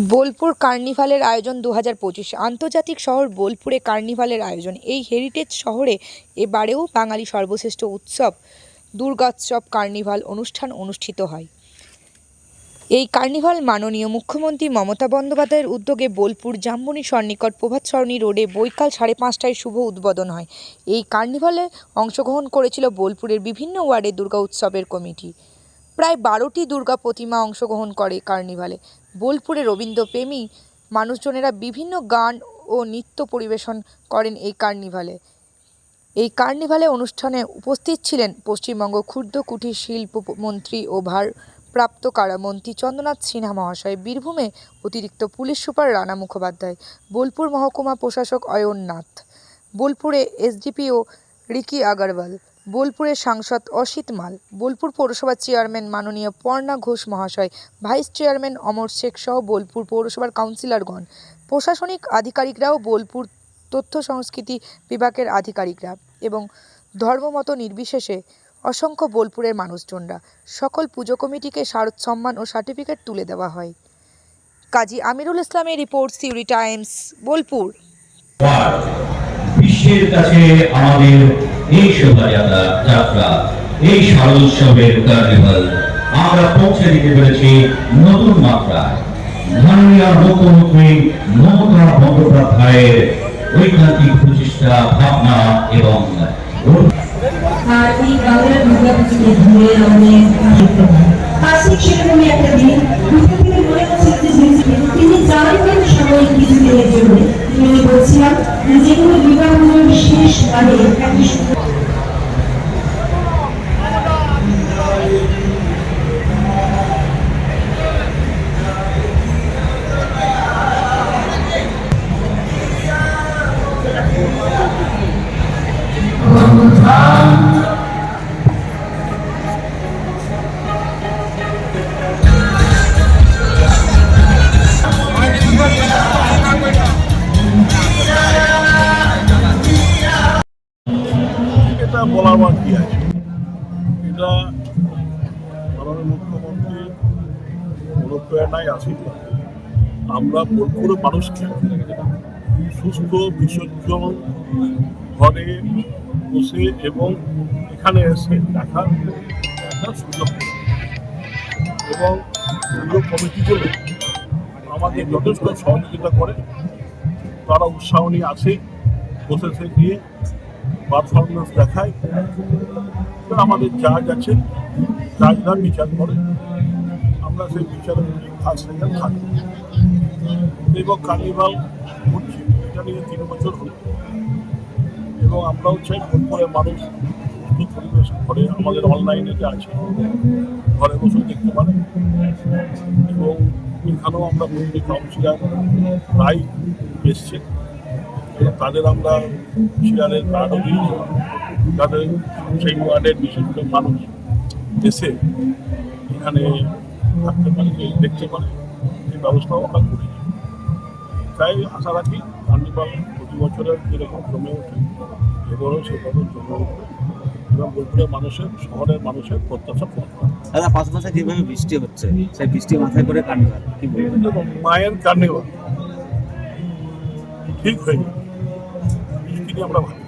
বোলপুর কার্নিভালের আয়োজন দু হাজার পঁচিশ। আন্তর্জাতিক শহর বোলপুরে কার্নিভালের আয়োজন। এই হেরিটেজ শহরে এবারেও বাঙালি সর্বশ্রেষ্ঠ উৎসব দুর্গোৎসব কার্নিভাল অনুষ্ঠান অনুষ্ঠিত হয়। এই কার্নিভাল মাননীয় মুখ্যমন্ত্রী মমতা বন্দ্যোপাধ্যায়ের উদ্যোগে বোলপুর জামবনি সন্নিকট প্রভাত সরণী রোডে বৈকাল সাড়ে পাঁচটায় শুভ উদ্বোধন হয়। এই কার্নিভালে অংশগ্রহণ করেছিল বোলপুরের বিভিন্ন ওয়ার্ডের দুর্গা উৎসবের কমিটি। প্রায় বারোটি দুর্গা প্রতিমা অংশগ্রহণ করে কার্নিভালে। বোলপুরে রবীন্দ্রপ্রেমী মানুষজনেরা বিভিন্ন গান ও নৃত্য পরিবেশন করেন এই কার্নিভালে। এই কার্নিভালে অনুষ্ঠানে উপস্থিত ছিলেন পশ্চিমবঙ্গ ক্ষুদ্র কুটির শিল্প মন্ত্রী ও ভারপ্রাপ্ত কারামন্ত্রী চন্দ্রনাথ সিনহা মহাশয়, বীরভূমে অতিরিক্ত পুলিশ সুপার রানা মুখোপাধ্যায়, বোলপুর মহকুমা প্রশাসক অয়ন নাথ বোলপুরে এসডিপিও রিকি আগরওয়াল বোলপুরের সাংসদ অসিত মাল। বোলপুর পৌরসভার চেয়ারম্যান মাননীয় পর্ণা ঘোষ মহাশয়, ভাইস চেয়ারম্যান অমর শেখ সহ বোলপুর পৌরসভার কাউন্সিলরগণ, প্রশাসনিক আধিকারিকরাও বোলপুর তথ্য সংস্কৃতি বিভাগের আধিকারিকরা এবং ধর্মমত নির্বিশেষে অসংখ্য বোলপুরের মানুষজনরা। সকল পুজো কমিটিকে শারদ সম্মান ও সার্টিফিকেট তুলে দেওয়া হয়। কাজী আমিরুল ইসলামের রিপোর্ট সিউরি টাইমস, বোলপুর। বিশ্বের কাছে আমাদের এই শোভাযাত্রা, যাত্রা, এই শারদোৎসবের কার্নিভাল আমরা পৌঁছে দিতে পেরেছি নতুন মাত্রায়। মাননীয় মুখ্যমন্ত্রী মমতা বন্দ্যোপাধ্যায়ের ঐকান্তিক প্রচেষ্টা, ভাবনা এবং দেখতে মাননীয় মুখ্যমন্ত্রী অনুপ্রেরণায় আছি। আমরা বোলপুরের মানুষকে সুস্থ বিসর্জন ঘরে বসে এবং এখানে এসে দেখার একটা সুযোগ। এবং পুজো কমিটিগুলো আমাদের যথেষ্ট সহযোগিতা করে, তারা উৎসাহ নিয়ে আসে, বসেছে গিয়ে পারফরমেন্স দেখায়। আমাদের জাজ আছে। জাজরা বিচার করে। আমরা সেই বিচারের কাজ থেকে। থাকি এবং কার্নিভাল ঘুরছি এটা নিয়ে তিন বছর হলো। এবং আমরাও চাই বোলপুরের মানুষ পরিবেশ ঘরে আমাদের অনলাইনে যে আছে, ঘরে বসে দেখতে পারে। এবং এখানেও আমরা মন্ত্রী কাউন্সিলার প্রায় এসছে। তাদের আমরা চেয়ারের কার্ডও দিয়েছি। তাদের সেই ওয়ার্ডের বিশিষ্ট মানুষ এসে এখানে থাকতে পারে দেখতে পারে এই ব্যবস্থাও আমরা করি। তাই আশা রাখি কার্নিভাল প্রতি বছরের যেরকম জমে ওঠে এবারও সেভাবে জমে উঠবে এবং বোলপুরের মানুষের শহরের মানুষের প্রত্যাশা পূরণ হবে। দাদা পাশাপাশি যেভাবে বৃষ্টি হচ্ছে সেই বৃষ্টি মাথায় করে কার্নিভাল কি বলবেন? মায়ের কার্নিভাল ঠিক হয়ে যাবে বৃষ্টি নিয়ে আমরা ভাবি